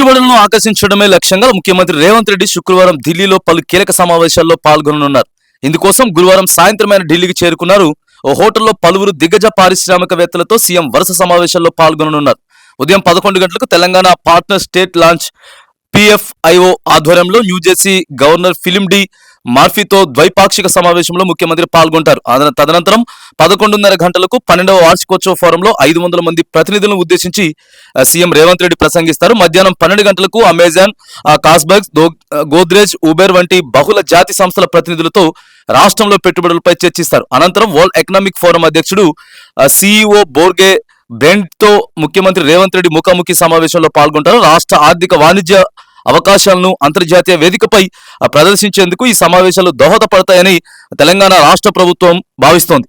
పెట్టుబడులను ఆకర్షించడమే లక్ష్యంగా ముఖ్యమంత్రి రేవంత్ రెడ్డి శుక్రవారం ఢిల్లీలో పలు కీలక సమావేశాల్లో పాల్గొననున్నారు. ఇందుకోసం గురువారం సాయంత్రం ఆయన ఢిల్లీకి చేరుకున్నారు. ఓ హోటల్లో పలువురు దిగ్గజ పారిశ్రామికవేత్తలతో సీఎం వరుస సమావేశాల్లో పాల్గొననున్నారు. ఉదయం పదకొండు గంటలకు Telangana partner state launch PFIO ఆధ్వర్యంలో New Jersey governor Phil D మార్ఫీతో ద్వైపాక్షిక సమావేశంలో ముఖ్యమంత్రి పాల్గొంటారు. తదనంతరం పదకొండున్నర గంటలకు పన్నెండవ వార్షికోత్సవ ఫోరంలో ఐదు వందల మంది ప్రతినిధులను ఉద్దేశించి సీఎం రేవంత్ రెడ్డి ప్రసంగిస్తారు. మధ్యాహ్నం పన్నెండు గంటలకు అమెజాన్ కాస్బర్గ్ గోద్రేజ్ ఉబెర్ వంటి బహుళ జాతి సంస్థల ప్రతినిధులతో రాష్ట్రంలో పెట్టుబడులపై చర్చిస్తారు. అనంతరం వరల్డ్ ఎకనామిక్ ఫోరం అధ్యక్షుడు సిఇఓ బోర్గే బెంట్తో ముఖ్యమంత్రి రేవంత్ రెడ్డి ముఖాముఖి సమావేశంలో పాల్గొంటారు. రాష్ట్ర ఆర్థిక వాణిజ్య అవకాశాలను అంతర్జాతీయ వేదికపై ప్రదర్శించేందుకు ఈ సమావేశాలు దోహదపడతాయని తెలంగాణ రాష్ట్ర ప్రభుత్వం భావిస్తోంది.